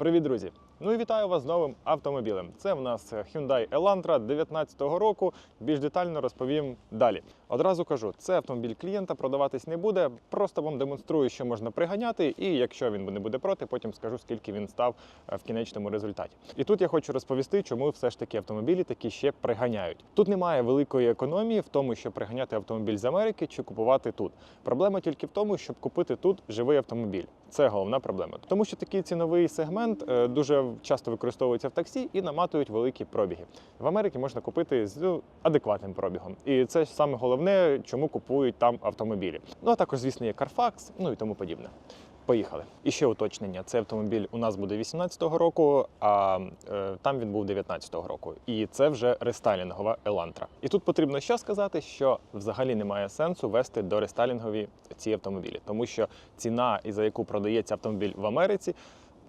Привіт, друзі! Ну і вітаю вас з новим автомобілем. Це в нас Hyundai Elantra 19-го року. Більш детально розповім далі. Одразу кажу, це автомобіль клієнта продаватись не буде. Просто вам демонструю, що можна приганяти, і якщо він не буде проти, потім скажу, скільки він став е, в кінечному результаті. І тут я хочу розповісти, чому все ж таки автомобілі такі ще приганяють. Тут немає великої економії в тому, щоб приганяти автомобіль з Америки чи купувати тут. Проблема тільки в тому, щоб купити тут живий автомобіль. Це головна проблема, тому що такий ціновий сегмент е, дуже часто використовується в таксі і наматують великі пробіги. В Америці можна купити з ну, адекватним пробігом, і це саме головне, чому купують там автомобілі. Ну а також, звісно, є Carfax, ну і тому подібне. Поїхали. І ще уточнення: це автомобіль у нас буде 18-го року, а е, там він був 19-го року. І це вже рестайлінгова Елантра. І тут потрібно ще сказати, що взагалі немає сенсу вести до рестайлінгові ці автомобілі, тому що ціна, і за яку продається автомобіль в Америці,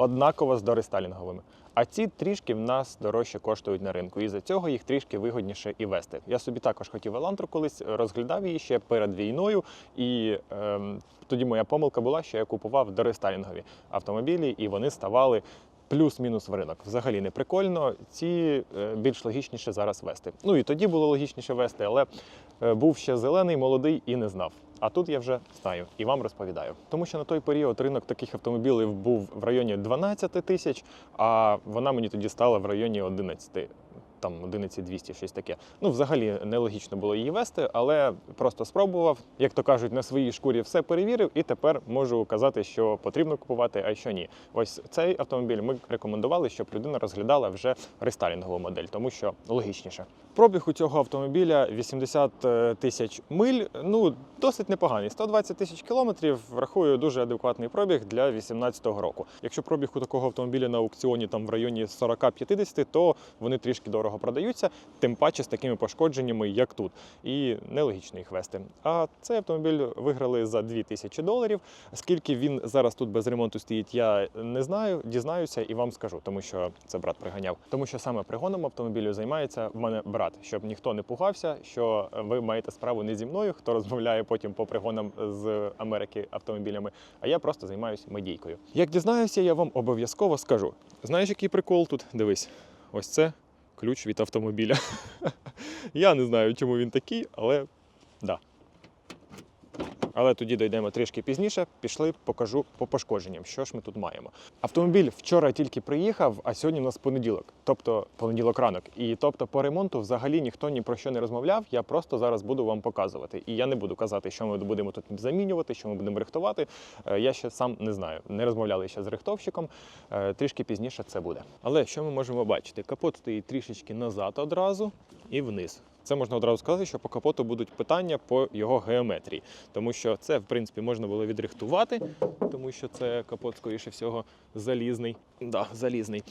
однакова з дорестайлінговими. А ці трішки в нас дорожче коштують на ринку, і за цього їх трішки вигідніше і вести. Я собі також хотів Елантру колись розглядав її ще перед війною, і ем, тоді моя помилка була, що я купував дорестайлінгові автомобілі, і вони ставали. Плюс-мінус в ринок. Взагалі не прикольно. Ці е, більш логічніше зараз вести. Ну і тоді було логічніше вести, але е, був ще зелений, молодий і не знав. А тут я вже знаю і вам розповідаю. Тому що на той період ринок таких автомобілів був в районі 12 тисяч, а вона мені тоді стала в районі 11 там 11200, щось таке. Ну, взагалі нелогічно було її вести, але просто спробував. Як то кажуть, на своїй шкурі все перевірив, і тепер можу казати, що потрібно купувати, а що ні. Ось цей автомобіль ми рекомендували, щоб людина розглядала вже рестайлінгову модель, тому що логічніше. Пробіг у цього автомобіля 80 тисяч миль. Ну досить непоганий. 120 тисяч кілометрів. Врахую дуже адекватний пробіг для 2018 року. Якщо пробіг у такого автомобіля на аукціоні там в районі 40-50, то вони трішки дорого продаються, тим паче з такими пошкодженнями, як тут. І нелогічно їх вести. А цей автомобіль виграли за 2000 доларів. Скільки він зараз тут без ремонту стоїть, я не знаю. Дізнаюся і вам скажу, тому що це брат приганяв. Тому що саме пригоном автомобілю займається в мене брат, щоб ніхто не пугався, що ви маєте справу не зі мною, хто розмовляє потім по пригонам з Америки автомобілями. А я просто займаюся медійкою. Як дізнаюся, я вам обов'язково скажу. Знаєш, який прикол тут? Дивись, ось це ключ від автомобіля. Я не знаю, чому він такий, але да. Але тоді дійдемо трішки пізніше. Пішли, покажу по пошкодженням, що ж ми тут маємо. Автомобіль вчора тільки приїхав, а сьогодні у нас понеділок, тобто понеділок ранок. І тобто по ремонту взагалі ніхто ні про що не розмовляв. Я просто зараз буду вам показувати. І я не буду казати, що ми будемо тут замінювати, що ми будемо рихтувати. Е, Я ще сам не знаю. Не розмовляли ще з рихтовщиком. Е, Трішки пізніше це буде. Але що ми можемо бачити? Капот стоїть трішечки назад одразу і вниз. Це можна одразу сказати, що по капоту будуть питання по його геометрії, тому що це, в принципі, можна було відрихтувати, тому що це капот, скоріше всього, залізний. Да, залізний.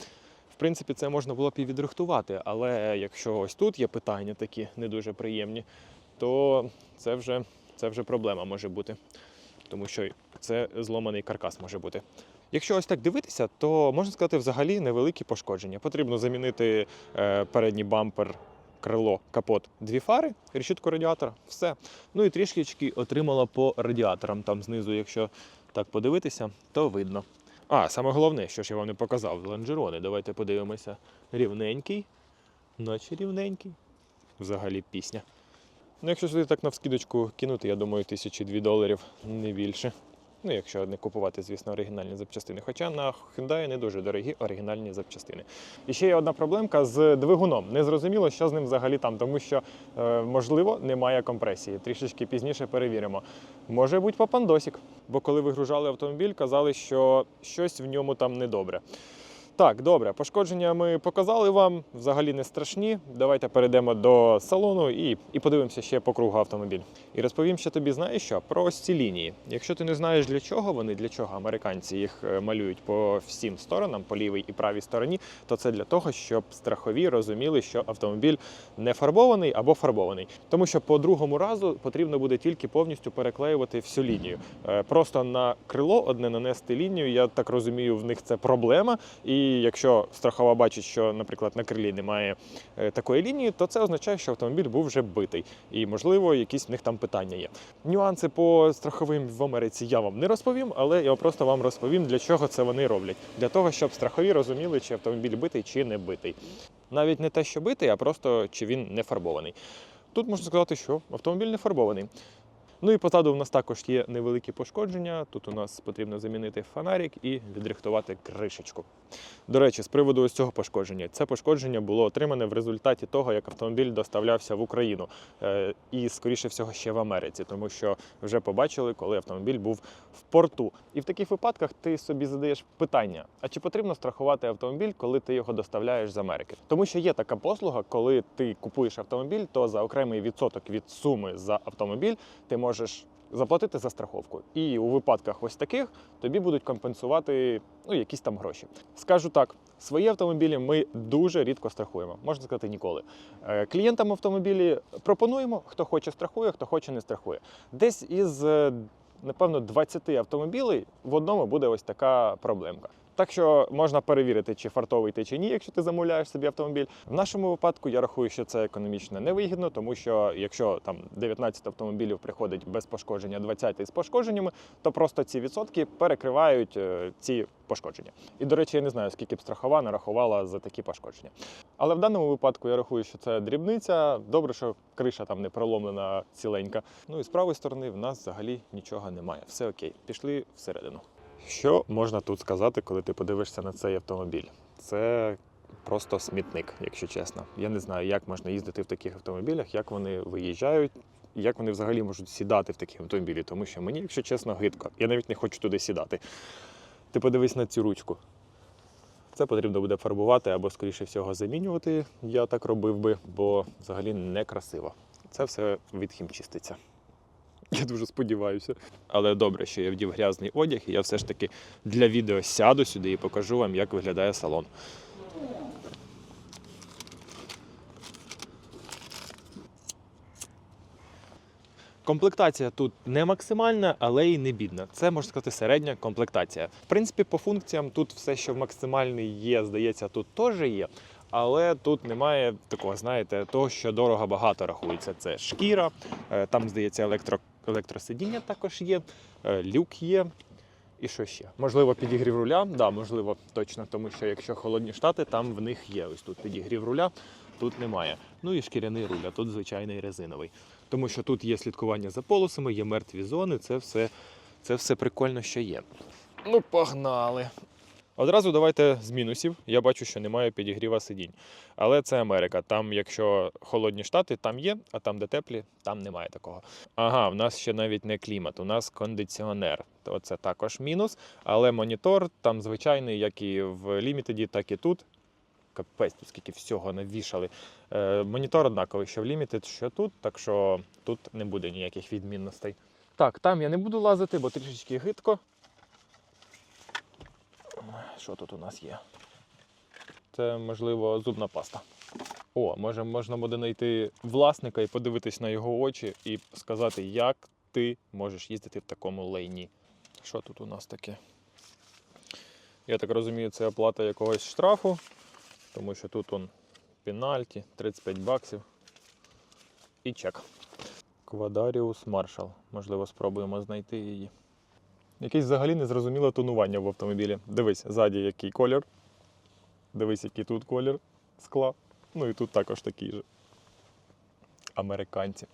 В принципі, це можна було б і відрихтувати, але якщо ось тут є питання такі не дуже приємні, то це вже, це вже проблема може бути, тому що це зломаний каркас може бути. Якщо ось так дивитися, то можна сказати, взагалі невеликі пошкодження. Потрібно замінити е, передній бампер крило, капот, дві фари, решітку радіатора, все. Ну і трішки отримала по радіаторам там знизу, якщо так подивитися, то видно. А, саме головне, що ж я вам не показав, лонжерони. Давайте подивимося. Рівненький, наче рівненький. Взагалі пісня. Ну, якщо сюди так навскидочку кинути, я думаю, тисячі дві доларів, не більше. Ну, якщо не купувати, звісно, оригінальні запчастини. Хоча на Hyundai не дуже дорогі оригінальні запчастини. І ще є одна проблемка з двигуном. Не зрозуміло, що з ним взагалі там, тому що, е, можливо, немає компресії. Трішечки пізніше перевіримо. Може бути попандосік. Бо коли вигружали автомобіль, казали, що щось в ньому там недобре. Так, добре, пошкодження ми показали вам, взагалі не страшні. Давайте перейдемо до салону і, і подивимося ще по кругу автомобіль. І розповім ще тобі, знаєш що, про ось ці лінії. Якщо ти не знаєш для чого вони, для чого американці їх е, малюють по всім сторонам, по лівій і правій стороні, то це для того, щоб страхові розуміли, що автомобіль не фарбований або фарбований. Тому що по другому разу потрібно буде тільки повністю переклеювати всю лінію. Е, Просто на крило одне нанести лінію, я так розумію, в них це проблема. І І якщо страхова бачить, що, наприклад, на крилі немає е, такої лінії, то це означає, що автомобіль був вже битий. І, можливо, якісь в них там питання є. Нюанси по страховим в Америці я вам не розповім, але я просто вам розповім, для чого це вони роблять. Для того, щоб страхові розуміли, чи автомобіль битий чи не битий. Навіть не те, що битий, а просто чи він не фарбований. Тут можна сказати, що автомобіль не фарбований. Ну і позаду у нас також є невеликі пошкодження. Тут у нас потрібно замінити фонарик і відрихтувати кришечку. До речі, з приводу ось цього пошкодження. Це пошкодження було отримане в результаті того, як автомобіль доставлявся в Україну е, і, скоріше всього, ще в Америці, тому що вже побачили, коли автомобіль був в порту. І в таких випадках ти собі задаєш питання: а чи потрібно страхувати автомобіль, коли ти його доставляєш з Америки? Тому що є така послуга, коли ти купуєш автомобіль, то за окремий відсоток від суми за автомобіль ти можеш заплатити за страховку. І у випадках ось таких тобі будуть компенсувати ну, якісь там гроші. Скажу так. Свої автомобілі ми дуже рідко страхуємо, можна сказати, ніколи. Е, Клієнтам автомобілі пропонуємо, хто хоче страхує, хто хоче не страхує. Десь із е, напевно 20 автомобілей в одному буде ось така проблемка. Так що можна перевірити, чи фартовий ти чи ні, якщо ти замовляєш собі автомобіль. В нашому випадку я рахую, що це економічно невигідно, тому що якщо там 19 автомобілів приходить без пошкодження, 20 з пошкодженнями, то просто ці відсотки перекривають е, ці пошкодження. І до речі, я не знаю, скільки б страхова нарахувала за такі пошкодження. Але в даному випадку я рахую, що це дрібниця. Добре, що криша там не проломлена ціленька. Ну і з правої сторони в нас взагалі нічого немає. Все окей, пішли всередину. Що можна тут сказати, коли ти подивишся на цей автомобіль? Це просто смітник, якщо чесно. Я не знаю, як можна їздити в таких автомобілях, як вони виїжджають, як вони взагалі можуть сідати в такі автомобілі, тому що мені, якщо чесно, гидко. Я навіть не хочу туди сідати. Ти подивись на цю ручку. Це потрібно буде фарбувати або, скоріше всього, замінювати. Я так робив би, бо взагалі некрасиво. Це все від хімчиститься. Я дуже сподіваюся. Але добре, що я вдів грязний одяг, і я все ж таки для відео сяду сюди і покажу вам, як виглядає салон. Комплектація тут не максимальна, але й не бідна. Це можна сказати середня комплектація. В принципі, по функціям тут все, що максимальний є, здається, тут теж є. Але тут немає такого, знаєте, того, що дорого багато рахується. Це шкіра, е, там, здається, електро, електросидіння також є, е, люк є. І що ще? Можливо, підігрів руля? Да, можливо, точно, тому що якщо холодні штати, там в них є. Ось тут підігрів руля, тут немає. Ну і шкіряний руль, а тут звичайний резиновий. Тому що тут є слідкування за полосами, є мертві зони, це все, це все прикольно, що є. Ну, погнали. Одразу давайте з мінусів. Я бачу, що немає підігріва сидінь. Але це Америка. Там, якщо холодні штати, там є, а там, де теплі, там немає такого. Ага, в нас ще навіть не клімат, у нас кондиціонер. То це також мінус. Але монітор там звичайний, як і в лімітеді, так і тут. Капець, тут скільки всього навішали. Е, монітор однаковий, що в Limited, що тут, так що тут не буде ніяких відмінностей. Так, там я не буду лазити, бо трішечки гидко. Що тут у нас є? Це, можливо, зубна паста. О, може, можна буде знайти власника і подивитись на його очі і сказати, як ти можеш їздити в такому лейні. Що тут у нас таке? Я так розумію, це оплата якогось штрафу, тому що тут он пенальті, 35 баксів і чек. Квадаріус Маршал. Можливо, спробуємо знайти її. Якесь взагалі незрозуміле тонування в автомобілі. Дивись, ззаді який колір. Дивись, який тут колір скла. Ну і тут також такий же. Американці.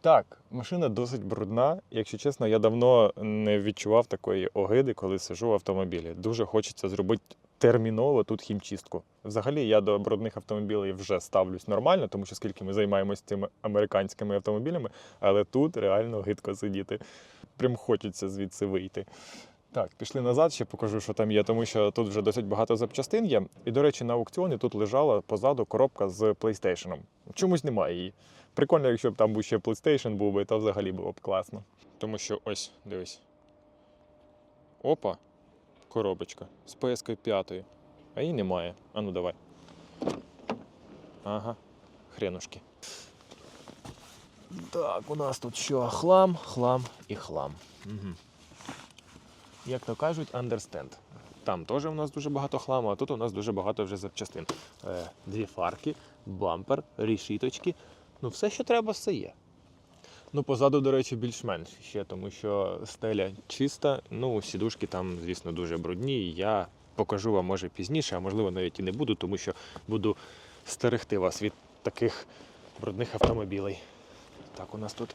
Так, машина досить брудна. Якщо чесно, я давно не відчував такої огиди, коли сижу в автомобілі. Дуже хочеться зробити терміново тут хімчистку. Взагалі, я до брудних автомобілів вже ставлюсь нормально, тому що скільки ми займаємося цими американськими автомобілями, але тут реально гидко сидіти. Прям хочеться звідси вийти. Так, пішли назад, ще покажу, що там є, тому що тут вже досить багато запчастин є. І, до речі, на аукціоні тут лежала позаду коробка з PlayStation. Чомусь немає її. Прикольно, якщо б там був ще PlayStation був би, то взагалі було б класно. Тому що ось, дивись. Опа, коробочка з PS 5. А її немає. А ну давай. Ага, хренушки. Так, у нас тут що? Хлам, хлам і хлам. Угу. Як то кажуть, understand. Там теж у нас дуже багато хламу, а тут у нас дуже багато вже запчастин. Е, дві фарки, бампер, рішіточки. Ну, все, що треба, все є. Ну, позаду, до речі, більш-менш ще, тому що стеля чиста. Ну, сідушки там, звісно, дуже брудні. Я покажу вам може пізніше, а можливо навіть і не буду, тому що буду стерегти вас від таких брудних автомобілей. Так, у нас тут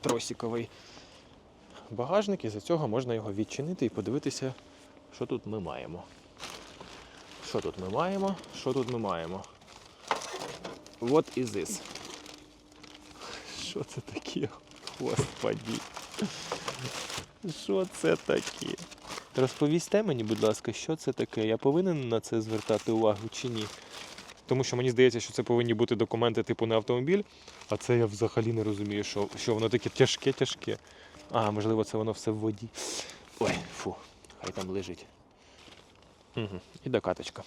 тросіковий багажник, і за цього можна його відчинити і подивитися, що тут ми маємо. Що тут ми маємо? Що тут ми маємо? What is this? Що це таке? Господі. Що це таке? Розповісте мені, будь ласка, що це таке? Я повинен на це звертати увагу чи ні? Тому що мені здається, що це повинні бути документи типу на автомобіль, а це я взагалі не розумію, що, що воно таке тяжке-тяжке. А, можливо, це воно все в воді. Ой, фу, хай там лежить. Угу. І докаточка.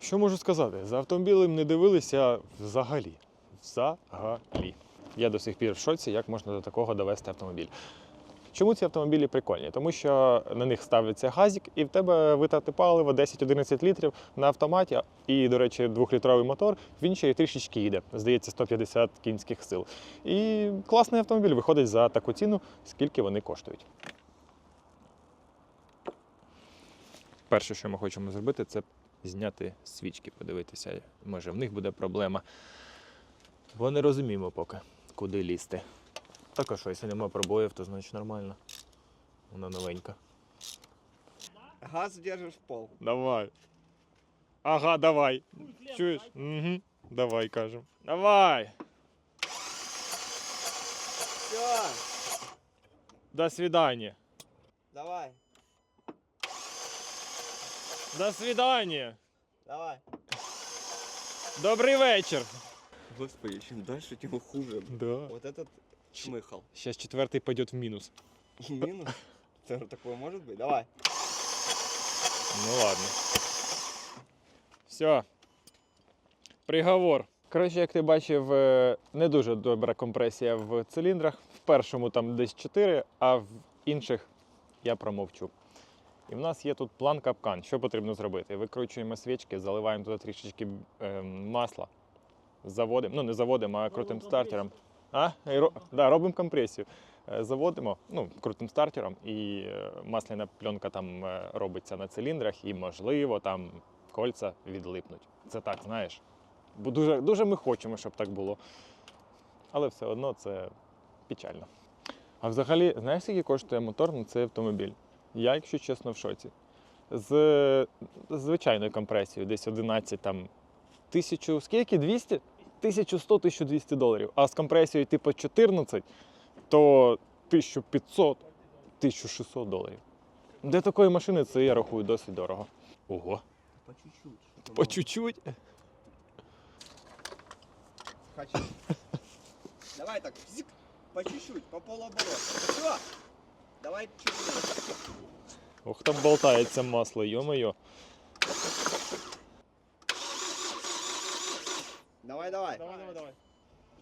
Що можу сказати? За автомобілем не дивилися взагалі. Взагалі. Я до сих пір в шоці, як можна до такого довести автомобіль. Чому ці автомобілі прикольні? Тому що на них ставиться газік, і в тебе витрати палива 10-11 літрів на автоматі. І, до речі, двохлітровий мотор, він ще й трішечки їде. Здається, 150 кінських сил. І класний автомобіль виходить за таку ціну, скільки вони коштують. Перше, що ми хочемо зробити, це зняти свічки, подивитися, може в них буде проблема. Бо не розуміємо поки, куди лізти. Так а що, якщо нема пробоїв, то значить нормально. Вона новенька. Газ держишь в пол. Давай. Ага, давай. Чуєш? Угу. Давай, кажем. Давай. Все, До свидания. давай, До свидания. давай. Добрий вечір. Господи, чем дальше, тем хуже. Да. Вот этот чмыхал. Сейчас четвертый пойдет в минус. Минус? Это Такое может быть? Давай. Ну ладно. Все. Приговор. Коротше, як ти бачив, е, не дуже добра компресія в циліндрах. В першому там десь 4, а в інших я промовчу. І в нас є тут план капкан. Що потрібно зробити? Викручуємо свічки, заливаємо туди трішечки е, масла, заводимо, ну не заводимо, а крутим стартером. А? Да, робимо компресію. Е, Заводимо ну, крутим стартером, і е, масляна пленка там е, робиться на циліндрах, і, можливо, там кольця відлипнуть. Це так, знаєш. Бо дуже, дуже ми хочемо, щоб так було. Але все одно це печально. А взагалі, знаєш, скільки коштує мотор на цей автомобіль? Я, якщо чесно, в шоці. З звичайною компресією, десь 11 там тисячу, скільки? 200? 1100-1200 доларів. А з компресією типу 14, то 1500, 1600 доларів. Для такої машини це я рахую досить дорого. Ого. По чуть-чуть. По чуть-чуть. Давай так, зик, по чуть-чуть, по полуоборота. Все. Давай чуть-чуть. Ох, там болтається масло, йо-моє. Давай, давай. давай.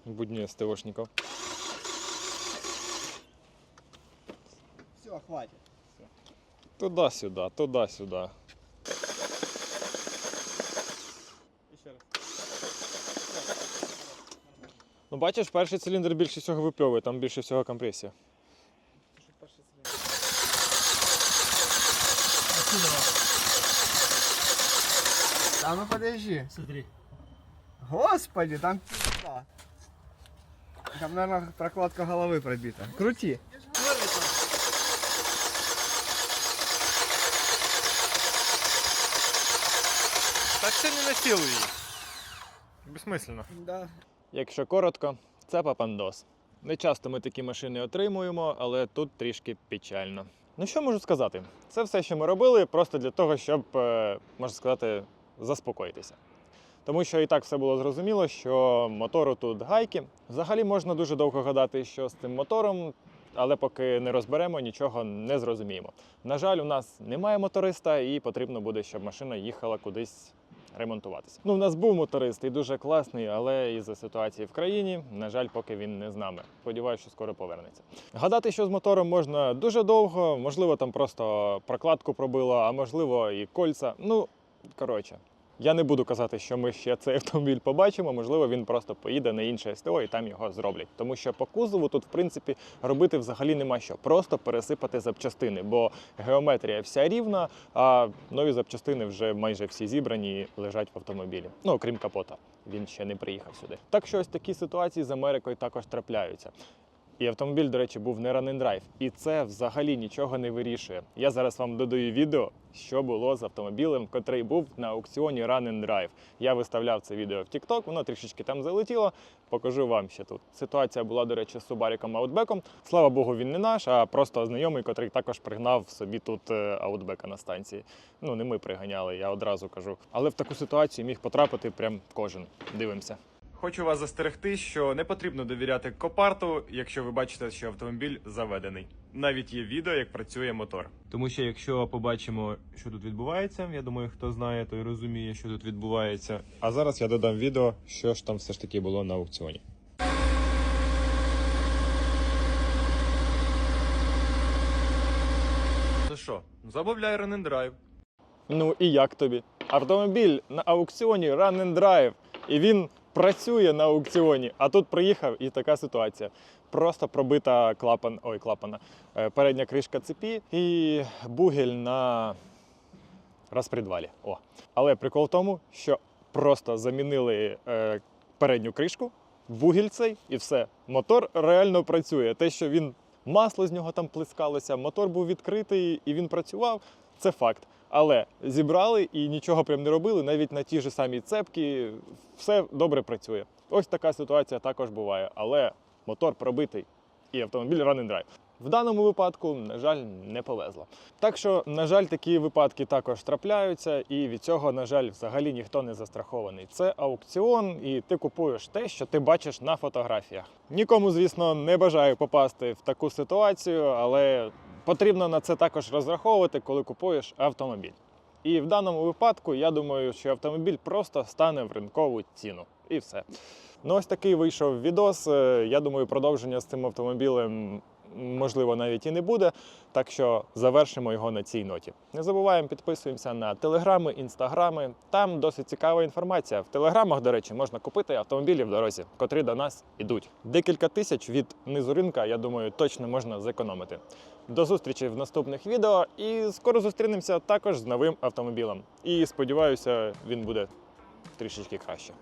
Будні СТОшників. Все, хватит. Туди-сюди, туди-сюди. Ну, бачиш, перший циліндр більше всього випльовує, там більше всього компресія. А ну подожди. Смотри. Господи, там пизда. Там, наверное, прокладка головы пробита. Крути. Так це не насилуй її. Безсмислено. Да. Якщо коротко, це папандос. Не часто ми такі машини отримуємо, але тут трішки печально. Ну що можу сказати? Це все, що ми робили, просто для того, щоб, е, можна сказати, заспокоїтися. Тому що і так все було зрозуміло, що мотору тут гайки. Взагалі можна дуже довго гадати, що з цим мотором, але поки не розберемо, нічого не зрозуміємо. На жаль, у нас немає моториста, і потрібно буде, щоб машина їхала кудись ремонтуватися. Ну, у нас був моторист і дуже класний, але із-за ситуації в країні, на жаль, поки він не з нами. Сподіваюся, що скоро повернеться. Гадати, що з мотором можна дуже довго, можливо, там просто прокладку пробило, а можливо, і кольця. Ну, коротше. Я не буду казати, що ми ще цей автомобіль побачимо. Можливо, він просто поїде на інше СТО і там його зроблять. Тому що по кузову тут, в принципі, робити взагалі нема що. Просто пересипати запчастини, бо геометрія вся рівна, а нові запчастини вже майже всі зібрані і лежать в автомобілі. Ну, окрім капота. Він ще не приїхав сюди. Так що ось такі ситуації з Америкою також трапляються. І автомобіль, до речі, був не run and drive. І це взагалі нічого не вирішує. Я зараз вам додаю відео, що було з автомобілем, котрий був на аукціоні Run and Drive. Я виставляв це відео в TikTok, воно трішечки там залетіло. Покажу вам ще тут. Ситуація була, до речі, з Субаріком Аутбеком. Слава Богу, він не наш, а просто знайомий, котрий також пригнав собі тут аутбека на станції. Ну, не ми приганяли, я одразу кажу. Але в таку ситуацію міг потрапити прям кожен. Дивимося. Хочу вас застерегти, що не потрібно довіряти копарту, якщо ви бачите, що автомобіль заведений. Навіть є відео, як працює мотор. Тому що якщо побачимо, що тут відбувається, я думаю, хто знає, той розуміє, що тут відбувається. А зараз я додам відео, що ж там все ж таки було на аукціоні. Ну що, замовляй Run and Drive. Ну і як тобі? Автомобіль на аукціоні Run and Drive, і він працює на аукціоні. А тут приїхав і така ситуація. Просто пробита клапан, ой, клапана, е, передня кришка цепі і бугель на розпредвалі. О. Але прикол в тому, що просто замінили е, передню кришку, бугель цей і все. Мотор реально працює. Те, що він масло з нього там плескалося, мотор був відкритий і він працював. Це факт. Але зібрали і нічого прям не робили, навіть на ті ж самі цепки, все добре працює. Ось така ситуація також буває, але мотор пробитий і автомобіль running drive. В даному випадку, на жаль, не повезло. Так що, на жаль, такі випадки також трапляються, і від цього, на жаль, взагалі ніхто не застрахований. Це аукціон, і ти купуєш те, що ти бачиш на фотографіях. Нікому, звісно, не бажаю попасти в таку ситуацію, але потрібно на це також розраховувати, коли купуєш автомобіль. І в даному випадку я думаю, що автомобіль просто стане в ринкову ціну. І все. Ну, ось такий вийшов відос. Е, Я думаю, продовження з цим автомобілем можливо навіть і не буде. Так що завершимо його на цій ноті. Не забуваємо, підписуємося на телеграми, інстаграми. Там досить цікава інформація. В телеграмах, до речі, можна купити автомобілі в дорозі, котрі до нас ідуть. Декілька тисяч від низу ринка, я думаю, точно можна зекономити. До зустрічі в наступних відео і скоро зустрінемося також з новим автомобілем. І сподіваюся, він буде трішечки краще.